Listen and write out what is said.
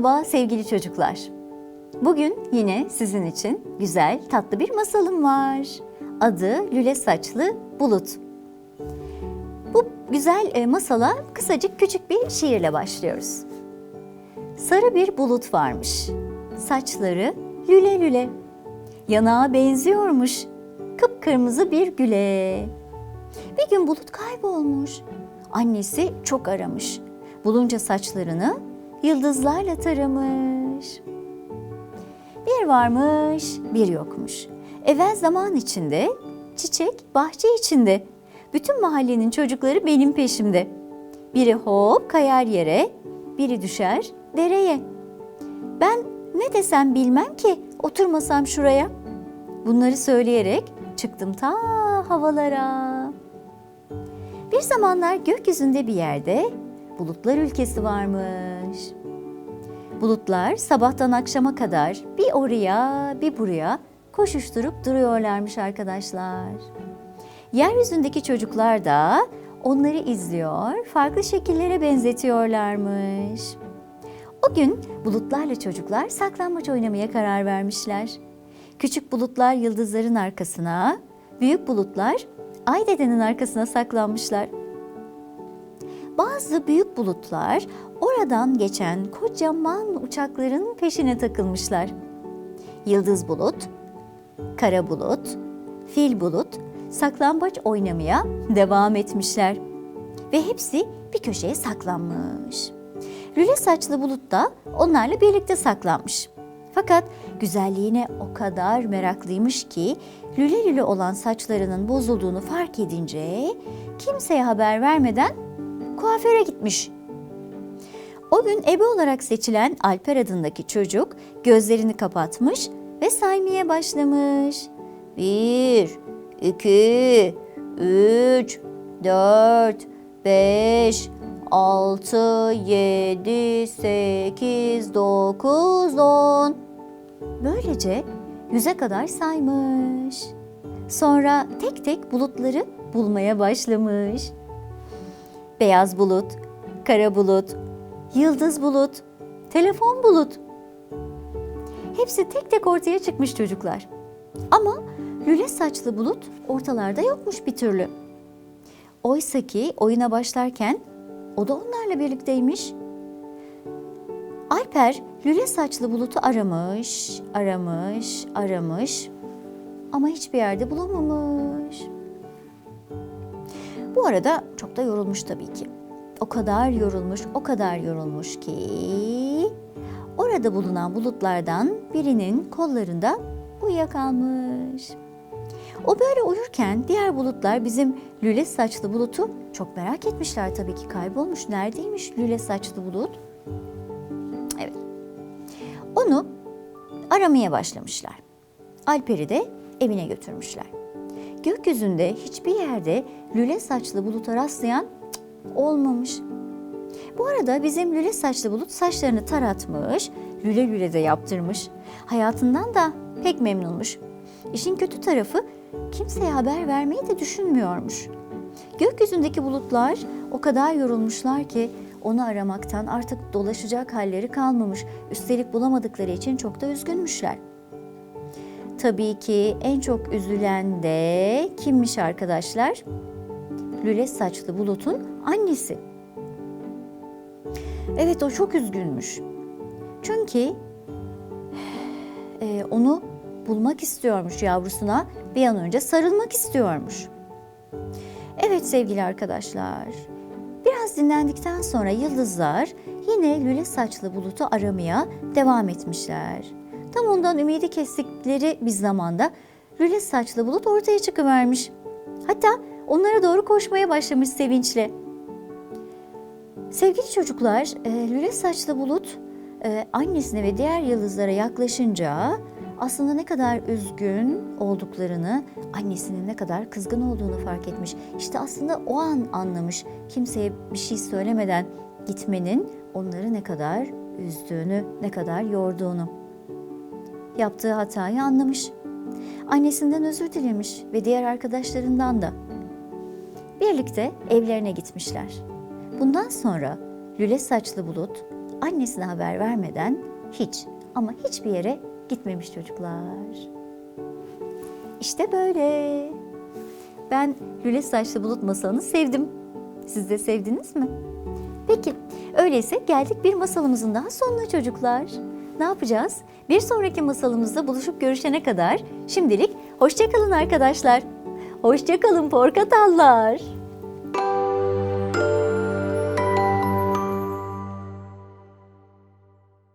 Merhaba sevgili çocuklar. Bugün yine sizin için güzel, tatlı bir masalım var. Adı Lüle Saçlı Bulut. Bu güzel e, masala kısacık küçük bir şiirle başlıyoruz. Sarı bir bulut varmış. Saçları lüle lüle. Yanağa benziyormuş. Kıpkırmızı bir güle. Bir gün bulut kaybolmuş. Annesi çok aramış. Bulunca saçlarını yıldızlarla taramış. Bir varmış, bir yokmuş. Evvel zaman içinde, çiçek bahçe içinde. Bütün mahallenin çocukları benim peşimde. Biri hop kayar yere, biri düşer dereye. Ben ne desem bilmem ki oturmasam şuraya. Bunları söyleyerek çıktım ta havalara. Bir zamanlar gökyüzünde bir yerde bulutlar ülkesi varmış. Bulutlar sabahtan akşama kadar bir oraya bir buraya koşuşturup duruyorlarmış arkadaşlar. Yeryüzündeki çocuklar da onları izliyor, farklı şekillere benzetiyorlarmış. O gün bulutlarla çocuklar saklambaç oynamaya karar vermişler. Küçük bulutlar yıldızların arkasına, büyük bulutlar ay dedenin arkasına saklanmışlar. Bazı büyük bulutlar oradan geçen kocaman uçakların peşine takılmışlar. Yıldız bulut, kara bulut, fil bulut saklambaç oynamaya devam etmişler. Ve hepsi bir köşeye saklanmış. Lüle saçlı bulut da onlarla birlikte saklanmış. Fakat güzelliğine o kadar meraklıymış ki lüle lüle olan saçlarının bozulduğunu fark edince kimseye haber vermeden kuaföre gitmiş. O gün ebe olarak seçilen Alper adındaki çocuk gözlerini kapatmış ve saymaya başlamış. Bir, iki, üç, dört, beş, altı, yedi, sekiz, dokuz, on. Böylece yüze kadar saymış. Sonra tek tek bulutları bulmaya başlamış. Beyaz bulut, kara bulut, yıldız bulut, telefon bulut. Hepsi tek tek ortaya çıkmış çocuklar. Ama lüle saçlı bulut ortalarda yokmuş bir türlü. Oysa ki oyuna başlarken o da onlarla birlikteymiş. Alper lüle saçlı bulutu aramış, aramış, aramış ama hiçbir yerde bulamamış. Bu arada çok da yorulmuş tabii ki. O kadar yorulmuş, o kadar yorulmuş ki orada bulunan bulutlardan birinin kollarında uyuyakalmış. O böyle uyurken diğer bulutlar bizim lüle saçlı bulutu çok merak etmişler tabii ki kaybolmuş. Neredeymiş lüle saçlı bulut? Evet. Onu aramaya başlamışlar. Alper'i de evine götürmüşler. Gökyüzünde hiçbir yerde lüle saçlı buluta rastlayan olmamış. Bu arada bizim lüle saçlı bulut saçlarını taratmış, lüle lüle de yaptırmış. Hayatından da pek memnunmuş. İşin kötü tarafı kimseye haber vermeyi de düşünmüyormuş. Gökyüzündeki bulutlar o kadar yorulmuşlar ki onu aramaktan artık dolaşacak halleri kalmamış. Üstelik bulamadıkları için çok da üzgünmüşler. Tabii ki en çok üzülen de kimmiş arkadaşlar? Lüle saçlı bulutun annesi. Evet o çok üzgünmüş. Çünkü e, onu bulmak istiyormuş yavrusuna bir an önce sarılmak istiyormuş. Evet sevgili arkadaşlar, biraz dinlendikten sonra yıldızlar yine lüle saçlı bulutu aramaya devam etmişler. Tam ondan ümidi kestikleri bir zamanda lüle saçlı bulut ortaya çıkıvermiş. Hatta onlara doğru koşmaya başlamış sevinçle. Sevgili çocuklar, e, lüle saçlı bulut e, annesine ve diğer yıldızlara yaklaşınca aslında ne kadar üzgün olduklarını, annesinin ne kadar kızgın olduğunu fark etmiş. İşte aslında o an anlamış kimseye bir şey söylemeden gitmenin onları ne kadar üzdüğünü, ne kadar yorduğunu. Yaptığı hatayı anlamış. Annesinden özür dilemiş ve diğer arkadaşlarından da. Birlikte evlerine gitmişler. Bundan sonra lüle saçlı bulut annesine haber vermeden hiç ama hiçbir yere gitmemiş çocuklar. İşte böyle. Ben lüle saçlı bulut masalını sevdim. Siz de sevdiniz mi? Peki, öyleyse geldik bir masalımızın daha sonuna çocuklar. Ne yapacağız? Bir sonraki masalımızda buluşup görüşene kadar şimdilik hoşçakalın arkadaşlar. Hoşçakalın porkatallar.